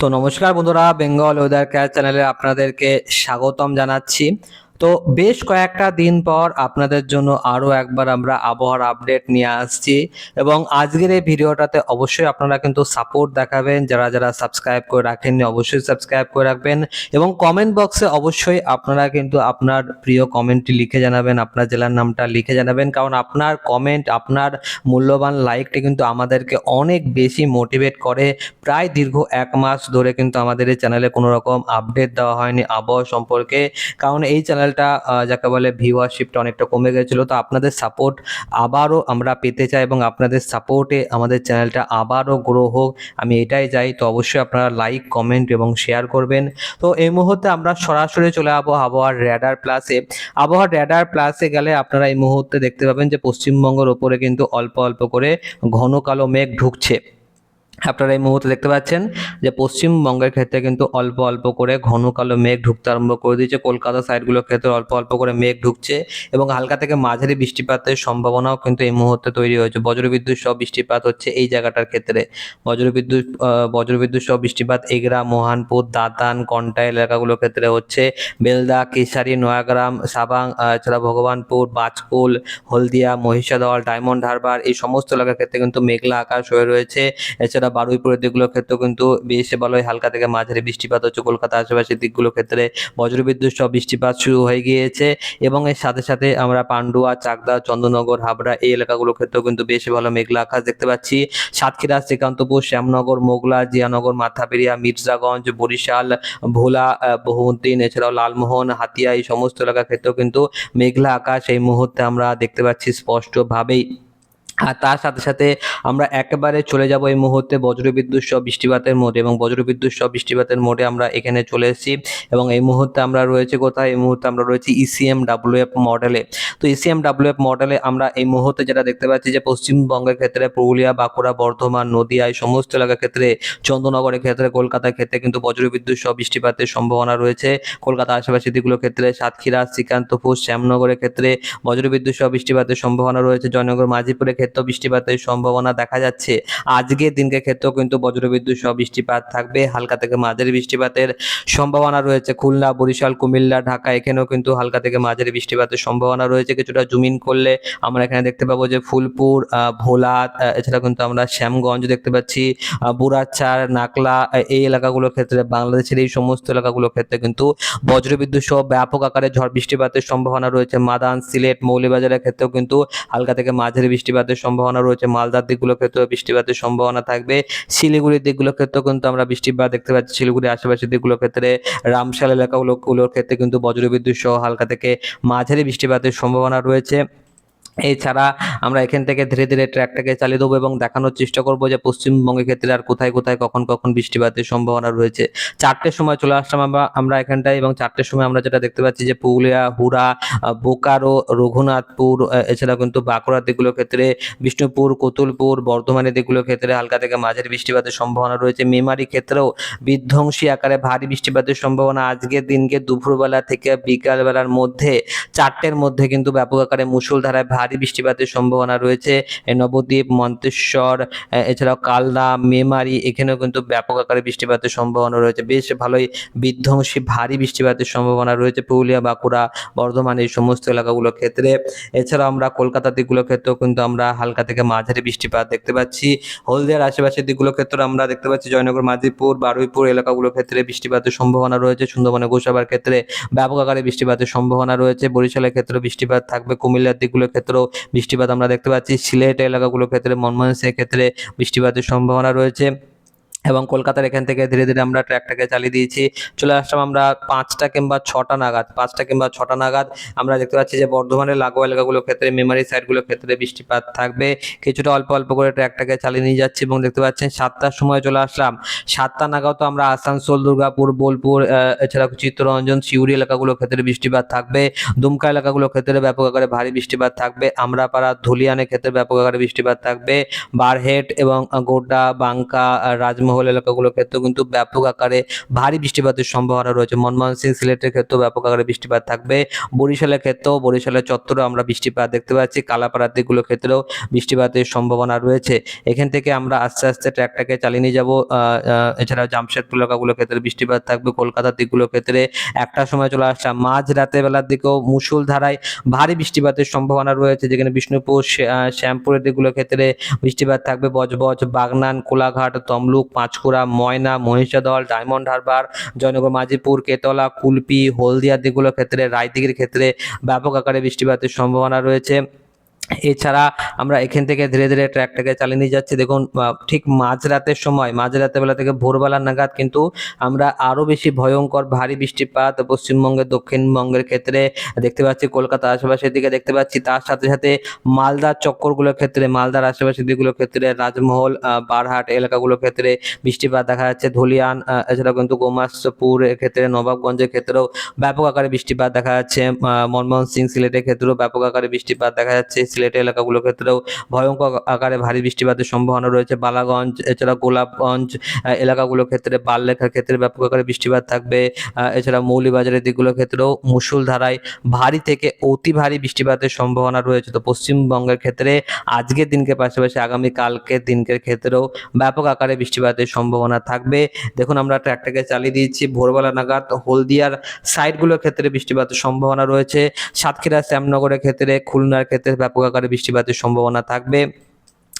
তো নমস্কার বন্ধুরা বেঙ্গল ওয়েদার ক্যাচ চ্যানেলে আপনাদেরকে স্বাগতম জানাচ্ছি। তো বেশ কয়েকটা দিন পর আপনাদের জন্য আরও একবার আমরা আবহাওয়ার আপডেট নিয়ে আসছি এবং আজকের এই ভিডিওটাতে অবশ্যই আপনারা কিন্তু সাপোর্ট দেখাবেন। যারা যারা সাবস্ক্রাইব করে রাখেননি অবশ্যই সাবস্ক্রাইব করে রাখবেন এবং কমেন্ট বক্সে অবশ্যই আপনারা কিন্তু আপনার প্রিয় কমেন্টটি লিখে জানাবেন, আপনার জেলার নামটা লিখে জানাবেন। কারণ আপনার কমেন্ট আপনার মূল্যবান লাইকটি কিন্তু আমাদেরকে অনেক বেশি মোটিভেট করে। প্রায় দীর্ঘ এক মাস ধরে কিন্তু আমাদের এই চ্যানেলে কোনো রকম আপডেট দেওয়া হয়নি আবহাওয়া সম্পর্কে। কারণ এই চ্যানেলটা যাকে বলে ভিউয়ারশিপটা অনেকটা কমে গেছিল। তো আপনাদের সাপোর্ট আবারও আমরা পেতে চাই এবং আপনাদের সাপোর্টে আমাদের চ্যানেলটা আবারও গ্রো হোক। আমি এটাই চাই। তো অবশ্যই আপনারা লাইক কমেন্ট এবং শেয়ার করবেন। তো এই মুহূর্তে আমরা সরাসরি চলে যাব আবহাওয়ার র্যাডার প্লাসে আবহাওয়ার র্যাডার প্লাসে গেলে আপনারা এই মুহূর্তে দেখতে পাবেন যে পশ্চিমবঙ্গের ওপরে কিন্তু অল্প অল্প করে ঘন কালো মেঘ ঢুকছে। আপনারা এই মুহূর্তে দেখতে পাচ্ছেন যে পশ্চিমবঙ্গের ক্ষেত্রে কিন্তু অল্প অল্প করে ঘন কালো মেঘ ঢুকতে আরম্ভ করে দিয়েছে। কলকাতা সাইডগুলোর ক্ষেত্রে অল্প অল্প করে মেঘ ঢুকছে এবং হালকা থেকে মাঝারি বৃষ্টিপাতের সম্ভাবনাও কিন্তু এই মুহূর্তে তৈরি হয়েছে। বজ্রবিদ্যুৎ সহ বৃষ্টিপাত হচ্ছে এই জায়গাটার ক্ষেত্রে। বজ্রবিদ্যুৎ বজ্রবিদ্যুৎ সহ বৃষ্টিপাত এগরা, মোহানপুর, দাতান, কন্টাই এলাকাগুলোর ক্ষেত্রে হচ্ছে। বেলদা, কেশারি, নয়াগ্রাম, সাবাং এছাড়া ভগবানপুর বাজকুল হলদিয়া, মহিষাদল, ডায়মন্ড হারবার এই সমস্ত এলাকার ক্ষেত্রে কিন্তু মেঘলা আকাশ হয়ে রয়েছে। এছাড়া বারুইপুরের দিকগুলোর ক্ষেত্রেও কিন্তু বেশ ভালোই হালকা থেকে মাঝারি বৃষ্টিপাত হচ্ছে। কলকাতা আশেপাশের দিকগুলোর ক্ষেত্রে বজ্রবিদ্যুৎ সহ বৃষ্টিপাত শুরু হয়ে গিয়েছে এবং এর সাথে সাথে আমরা পান্ডুয়া, চাকদা, চন্দ্রনগর, হাবড়া এই এলাকাগুলোর ক্ষেত্রেও কিন্তু বেশ ভালো মেঘলা আকাশ দেখতে পাচ্ছি। সাতক্ষীরা, শ্রীকান্তপুর, শ্যামনগর, মোগলা, জিয়ানগর মাথাপেরিয়া মির্জাগঞ্জ, বরিশাল, ভোলা বহুদ্দিন এছাড়াও লালমোহন, হাতিয়া এই সমস্ত এলাকার ক্ষেত্রেও কিন্তু মেঘলা আকাশ এই মুহূর্তে আমরা দেখতে পাচ্ছি স্পষ্টভাবেই। আর তার সাথে সাথে আমরা একেবারে চলে যাব এই মুহূর্তে বজ্রবিদ্যুৎ সহ বৃষ্টিপাতের মোডে এবং বজ্রবিদ্যুৎ সহ বৃষ্টিপাতের মোডে আমরা এখানে চলে এসেছি এবং এই মুহূর্তে আমরা রয়েছে কোথায়? এই মুহূর্তে আমরা রয়েছি ইসিএম ডাব্লিউএফ মডেলে তো ইসিএম ডাব্লিউএফ মডেলে আমরা এই মুহূর্তে যেটা দেখতে পাচ্ছি যে পশ্চিমবঙ্গের ক্ষেত্রে পুরুলিয়া, বাঁকুড়া, বর্ধমান, নদিয়া, এই সমস্ত এলাকার ক্ষেত্রে চন্দ্রনগরের ক্ষেত্রে, কলকাতার ক্ষেত্রে কিন্তু বজ্রবিদ্যুৎ সহ বৃষ্টিপাতের সম্ভাবনা রয়েছে। কলকাতা আশেপাশে দিকগুলোর ক্ষেত্রে সাতক্ষীরা, শ্রীকান্তপুর, শ্যামনগরের ক্ষেত্রে বজ্রবিদ্যুৎ সহ বৃষ্টিপাতের সম্ভাবনা রয়েছে। জয়নগর, মাঝিপুরের ক্ষেত্রেও বৃষ্টিপাতের সম্ভাবনা দেখা যাচ্ছে। আজকের দিনকে ক্ষেত্রেও কিন্তু বজ্রবিদ্যুৎ সহ বৃষ্টিপাত থাকবে। হালকা থেকে মাঝারি বৃষ্টিপাতের সম্ভাবনা রয়েছে। খুলনা, বরিশাল, কুমিল্লা, ঢাকা, এখানেও কিন্তু হালকা থেকে মাঝারি বৃষ্টিপাতের সম্ভাবনা রয়েছে। কিছুটা জুমিন করলে আমরা এখানে দেখতে পাবো যে ফুলপুর ভোলা এছাড়া কিন্তু আমরা শ্যামগঞ্জ দেখতে পাচ্ছি বুড়াচার নাকলা এই এলাকাগুলোর ক্ষেত্রে, বাংলাদেশের এই সমস্ত এলাকাগুলোর ক্ষেত্রে কিন্তু বজ্রবিদ্যুৎ সহ ব্যাপক আকারে ঝড় বৃষ্টিপাতের সম্ভাবনা রয়েছে। মাদান, সিলেট মৌলিবাজারের ক্ষেত্রেও কিন্তু হালকা থেকে মাঝারি বৃষ্টিপাতের সম্ভাবনা রয়েছে। মালদার দিকগুলো ক্ষেত্রেও বৃষ্টিপাতের সম্ভাবনা থাকবে। শিলিগুড়ির দিকগুলোর ক্ষেত্রেও কিন্তু আমরা বৃষ্টিপাত দেখতে পাচ্ছি। শিলিগুড়ির আশেপাশের দিকগুলোর ক্ষেত্রে রামশাল এলাকাগুলোর ক্ষেত্রে কিন্তু বজ্রবিদ্যুৎ সহ হালকা থেকে মাঝারি বৃষ্টিপাতের সম্ভাবনা রয়েছে। এছাড়া আমরা এখান থেকে ধীরে ধীরে ট্র্যাকটাকে চালিয়ে দেবো এবং দেখানোর চেষ্টা করব যে পশ্চিমবঙ্গের ক্ষেত্রে আর কোথায় কোথায় কখন কখন বৃষ্টিপাতের সম্ভাবনা রয়েছে। চারটের সময় চলে আসলাম আমরা আমরা এখানটায় এবং চারটের সময় আমরা যেটা দেখতে পাচ্ছি যে পুরুলিয়া, হুড়া বোকারো, রঘুনাথপুর এছাড়া কিন্তু বাঁকুড়ার দিকগুলোর ক্ষেত্রে, বিষ্ণুপুর, কতুলপুর, বর্ধমানের দিকগুলোর ক্ষেত্রে হালকা থেকে মাঝের বৃষ্টিপাতের সম্ভাবনা রয়েছে। মেমারি ক্ষেত্রেও বিধ্বংসী আকারে ভারী বৃষ্টিপাতের সম্ভাবনা আজকের দিনকে দুপুরবেলা থেকে বিকালবেলার মধ্যে, চারটের মধ্যে কিন্তু ব্যাপক আকারে মুষলধারায় ভারী বৃষ্টিপাতের সম্ভাবনা রয়েছে। নবদ্বীপ, মন্তেশ্বর এছাড়াও কালনা, মেমারি, এখানেও কিন্তু ব্যাপক আকারে বৃষ্টিপাতের সম্ভাবনা রয়েছে। বেশ ভালোই বিধ্বংসী ভারী বৃষ্টিপাতের সম্ভাবনা রয়েছে পুরুলিয়া, বাঁকুড়া, বর্ধমান, এই সমস্ত এলাকাগুলোর ক্ষেত্রে। এছাড়াও আমরা কলকাতার দিকগুলোর ক্ষেত্রেও কিন্তু আমরা হালকা থেকে মাঝারি বৃষ্টিপাত দেখতে পাচ্ছি। হলদিয়ার আশেপাশের দিকগুলোর ক্ষেত্রে আমরা দেখতে পাচ্ছি জয়নগর মাঝিপুর বারুইপুর এলাকাগুলোর ক্ষেত্রে বৃষ্টিপাতের সম্ভাবনা রয়েছে। সুন্দরবনে গোসাবার ক্ষেত্রে ব্যাপক আকারে বৃষ্টিপাতের সম্ভাবনা রয়েছে। বরিশালের ক্ষেত্রে বৃষ্টিপাত থাকবে। কুমিল্লার দিকগুলোর ক্ষেত্রেও বৃষ্টিপাত আমরা দেখতে পাচ্ছি সিলেট এলাকাগুলোর ক্ষেত্রে মনমোহন সিংয়ের ক্ষেত্রে বৃষ্টিপাতের সম্ভাবনা রয়েছে। এবং কলকাতার এখান থেকে ধীরে ধীরে আমরা ট্র্যাকটাকে চালিয়ে দিয়েছি। চলে আসলাম আমরা পাঁচটা কিংবা ছটা নাগাদ পাঁচটা কিংবা ছটা নাগাদ আমরা দেখতে পাচ্ছি যে বর্ধমানের লাগোয়া এলাকাগুলোর ক্ষেত্রে মেমারি সাইডগুলোর ক্ষেত্রে বৃষ্টিপাত থাকবে। কিছুটা অল্প অল্প করে ট্র্যাকটাকে চালিয়ে নিয়ে যাচ্ছি এবং দেখতে পাচ্ছেন সাতটার সময় চলে আসলাম। সাতটা নাগাদ তো আমরা আসানসোল দুর্গাপুর বোলপুর এছাড়া চিত্তরঞ্জন সিউড়ি এলাকাগুলোর ক্ষেত্রে বৃষ্টিপাত থাকবে। দুমকা এলাকাগুলোর ক্ষেত্রে ব্যাপক আকারে ভারী বৃষ্টিপাত থাকবে। আমরাপাড়া ধুলিয়ানের ক্ষেত্রে ব্যাপক আকারে বৃষ্টিপাত থাকবে। বারহেট এবং গোড্ডা বাঙ্কা আহ, রাজমহল এলাকাগুলোর ক্ষেত্রেও কিন্তু ব্যাপক আকারে ভারী বৃষ্টিপাতের সম্ভাবনা রয়েছে। মনমোহন সিং সিলেটের ক্ষেত্রেও ব্যাপক আকারে বৃষ্টিপাত থাকবে। বরিশালের ক্ষেত্রেও বরিশালের চত্বরেও আমরা বৃষ্টিপাত দেখতে পাচ্ছি। কালাপাড়ার দিকগুলোর ক্ষেত্রেও বৃষ্টিপাতের সম্ভাবনা রয়েছে। এখান থেকে আমরা আস্তে আস্তে ট্র্যাকটাকে চালিয়ে নিয়ে যাব। আহ, আহ, এছাড়া জামশেদপুর এলাকাগুলোর ক্ষেত্রে বৃষ্টিপাত থাকবে। কলকাতার দিকগুলোর ক্ষেত্রে একটা সময় চলে আসলাম মাঝ রাতে বেলার দিকেও মুসুল ধারায় ভারী বৃষ্টিপাতের সম্ভাবনা রয়েছে। যেখানে বিষ্ণুপুর শ্যামপুরের দিকগুলোর ক্ষেত্রে বৃষ্টিপাত থাকবে। বজবজ বাগনান কোলাঘাট তমলুক পাঁচকুড়া, ময়না, মহিষাদল, ডায়মন্ড হারবার, জয়নগর মাজিপুর কেতলা, কুলপি, হলদিয়া দিগুলোর ক্ষেত্রে, রায়দিঘির ক্ষেত্রে ব্যাপক আকারে বৃষ্টিপাতের সম্ভাবনা রয়েছে। এছাড়া আমরা এখান থেকে ধীরে ধীরে ট্র্যাকটাকে চালিয়ে নিয়ে যাচ্ছি। দেখুন ঠিক মাঝরাতের সময় মাঝরাতের বেলা থেকে ভোরবেলা নাগাদ কিন্তু আমরা আরও বেশি ভয়ঙ্কর ভারী বৃষ্টিপাত পশ্চিমবঙ্গের, দক্ষিণবঙ্গের ক্ষেত্রে দেখতে পাচ্ছি, কলকাতা আশেপাশের দিকে দেখতে পাচ্ছি। তার সাথে সাথে মালদার চক্করগুলোর ক্ষেত্রে, মালদার আশেপাশের দিকগুলোর ক্ষেত্রে, রাজমহল বারহাট এলাকাগুলোর ক্ষেত্রে বৃষ্টিপাত দেখা যাচ্ছে। ধুলিয়ান এছাড়াও কিন্তু গোমাস্তপুরের ক্ষেত্রে, নবাবগঞ্জের ক্ষেত্রেও ব্যাপক আকারে বৃষ্টিপাত দেখা যাচ্ছে। মনমোহন সিং সিলেটের ক্ষেত্রেও ব্যাপক আকারে বৃষ্টিপাত দেখা যাচ্ছে। সিলেট এলাকাগুলোর ক্ষেত্রেও ভয়ঙ্কর আকারে ভারী বৃষ্টিপাতের সম্ভাবনা রয়েছে। বালাগঞ্জ, এছাড়া গোলাপগঞ্জ এলাকাগুলোর ক্ষেত্রে বাললেখার ক্ষেত্রে ব্যাপক আকারে বৃষ্টিপাত থাকবে। এছাড়া মৌলিবাজারের দিকগুলোর ক্ষেত্রেও মুসুল ধারায় ভারী থেকে অতি ভারী বৃষ্টিপাতের সম্ভাবনা রয়েছে। তো পশ্চিমবঙ্গের ক্ষেত্রে আজকের দিনকে পাশাপাশি আগামী কালকের দিনকের ক্ষেত্রেও ব্যাপক আকারে বৃষ্টিপাতের সম্ভাবনা থাকবে। দেখুন, আমরা ট্র্যাকটাকে চালিয়ে দিয়েছি ভোরবেলা নাগাদ। হলদিয়ার সাইডগুলোর ক্ষেত্রে বৃষ্টিপাতের সম্ভাবনা রয়েছে। সাতক্ষীরা শ্যামনগরের ক্ষেত্রে, খুলনার ক্ষেত্রে ব্যাপক আকারে বৃষ্টিপাতের সম্ভাবনা থাকবে।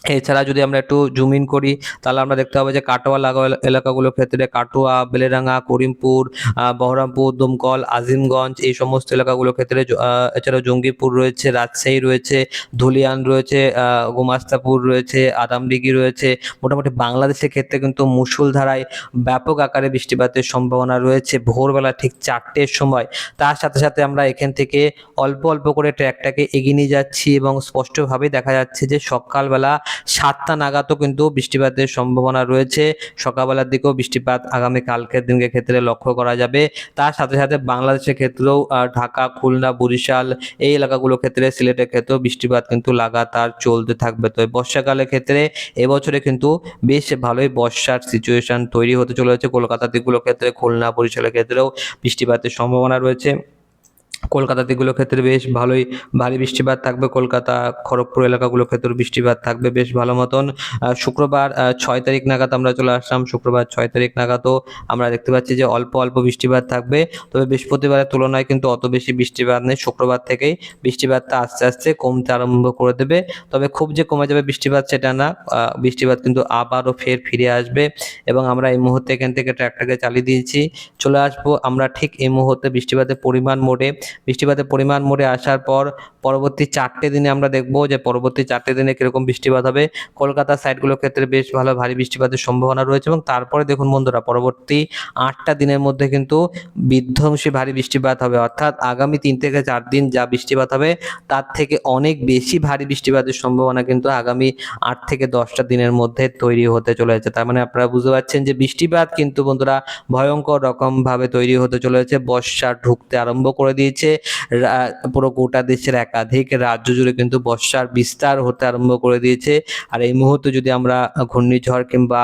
এছাড়া যদি আমরা একটু জুম ইন করি, তাহলে আমরা দেখতে পাবো যে কাটোয়া লাগোয়া এলাকাগুলোর ক্ষেত্রে কাটোয়া বেলেরাঙ্গা করিমপুর বহরমপুর, দমকল, আজিমগঞ্জ এই সমস্ত এলাকাগুলোর ক্ষেত্রে এছাড়াও জঙ্গিপুর রয়েছে, রাজশাহী রয়েছে, ধুলিয়ান রয়েছে গোমাস্তাপুর রয়েছে, আদামডিগি রয়েছে। মোটামুটি বাংলাদেশের ক্ষেত্রে কিন্তু মুসুলধারায় ব্যাপক আকারে বৃষ্টিপাতের সম্ভাবনা রয়েছে ভোরবেলা ঠিক চারটের সময়। তার সাথে সাথে আমরা এখান থেকে অল্প অল্প করে ট্র্যাকটাকে এগিয়ে নিয়ে যাচ্ছি এবং স্পষ্টভাবে দেখা যাচ্ছে যে সকালবেলা সাতটা নাগাদও কিন্তু বৃষ্টিপাতের সম্ভাবনা রয়েছে। সকালবেলার দিকেও বৃষ্টিপাত আগামী কালকের দিনকে ক্ষেত্রে লক্ষ্য করা যাবে। তার সাথে সাথে বাংলাদেশের ক্ষেত্রেও ঢাকা, খুলনা, বরিশাল এই এলাকাগুলোর ক্ষেত্রে সিলেটের ক্ষেত্রেও বৃষ্টিপাত কিন্তু লাগাতার চলতে থাকবে। তো বর্ষাকালের ক্ষেত্রে এবছরে কিন্তু বেশ ভালোই বর্ষার সিচুয়েশন তৈরি হতে চলেছে। কলকাতার দিকগুলোর ক্ষেত্রে, খুলনা, বরিশালের ক্ষেত্রেও বৃষ্টিপাতের সম্ভাবনা রয়েছে। কলকাতা দিকগুলোর ক্ষেত্রে বেশ ভালোই ভারী বৃষ্টিপাত থাকবে। কলকাতা, খড়গপুর এলাকাগুলোর ক্ষেত্রে বৃষ্টিপাত থাকবে বেশ ভালো মতন। শুক্রবার ছয় তারিখ নাগাদ আমরা চলে আসলাম। শুক্রবার, ছয় তারিখ নাগাদও আমরা দেখতে পাচ্ছি যে অল্প অল্প বৃষ্টিপাত থাকবে। তবে বৃহস্পতিবারের তুলনায় কিন্তু অত বেশি বৃষ্টিপাত নেই। শুক্রবার থেকেই বৃষ্টিপাতটা আস্তে আস্তে কমতে আরম্ভ করে দেবে। তবে খুব যে কমে যাবে বৃষ্টিপাত সেটা না। বৃষ্টিপাত কিন্তু আবারও ফের ফিরে আসবে এবং আমরা এই মুহূর্তে এখান থেকে ট্র্যাকটাকে চালিয়ে দিয়েছি। চলে আসব আমরা ঠিক এই মুহূর্তে বৃষ্টিপাতের পরিমাণ মোড়ে। বৃষ্টিপাতের পরিমাণ মোড়ে আসার পর পরবর্তী চারটে দিনে আমরা দেখব যে পরবর্তী চারটে দিনে কীরকম বৃষ্টিপাত হবে। কলকাতার সাইডগুলোর ক্ষেত্রে বেশ ভালো ভারী বৃষ্টিপাতের সম্ভাবনা রয়েছে এবং তারপরে দেখুন বন্ধুরা, পরবর্তী আটটা দিনের মধ্যে কিন্তু বিধ্বংসী ভারী বৃষ্টিপাত হবে। অর্থাৎ আগামী তিন থেকে চার দিন যা বৃষ্টিপাত হবে, তার থেকে অনেক বেশি ভারী বৃষ্টিপাতের সম্ভাবনা কিন্তু আগামী আট থেকে দশটা দিনের মধ্যে তৈরি হতে চলেছে। তার মানে আপনারা বুঝতে পারছেন যে বৃষ্টিপাত কিন্তু বন্ধুরা ভয়ঙ্কর রকমভাবে তৈরি হতে চলেছে। বর্ষা ঢুকতে আরম্ভ করে দিয়েছে। রা- পুরো গোটা দেশের একাধিক রাজ্য জুড়ে কিন্তু বর্ষার বিস্তার হতে আরম্ভ করে দিয়েছে। আর এই মুহূর্তে যদি আমরা ঘূর্ণিঝড় কিংবা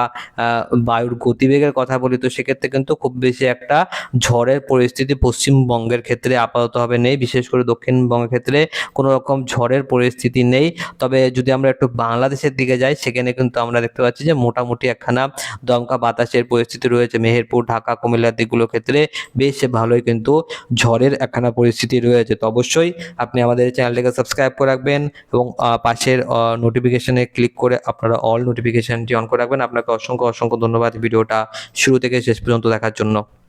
বায়ুর গতিবেগের কথা বলি, তো সেক্ষেত্রে কিন্তু খুব বেশি একটা ঝড়ের পরিস্থিতি পশ্চিমবঙ্গের ক্ষেত্রে আপাততভাবে নেই। বিশেষ করে দক্ষিণবঙ্গের ক্ষেত্রে কোনো রকম ঝড়ের পরিস্থিতি নেই। তবে যদি আমরা একটু বাংলাদেশের দিকে যাই, সেখানে কিন্তু আমরা দেখতে পাচ্ছি যে মোটামুটি একখানা দমকা বাতাসের পরিস্থিতি রয়েছে। মেহেরপুর, ঢাকা, কুমিল্লার দিকগুলোর ক্ষেত্রে বেশ ভালোই কিন্তু ঝড়ের একখানা পরিস্থিতি রয়েছে, তো অবশ্যই আপনি আমাদের চ্যানেলটাকে সাবস্ক্রাইব করে রাখবেন এবং পাশের নোটিফিকেশানে ক্লিক করে আপনারা অল নোটিফিকেশানটি অন করে রাখবেন। আপনাকে অসংখ্য অসংখ্য ধন্যবাদ ভিডিওটা শুরু থেকে শেষ পর্যন্ত দেখার জন্য।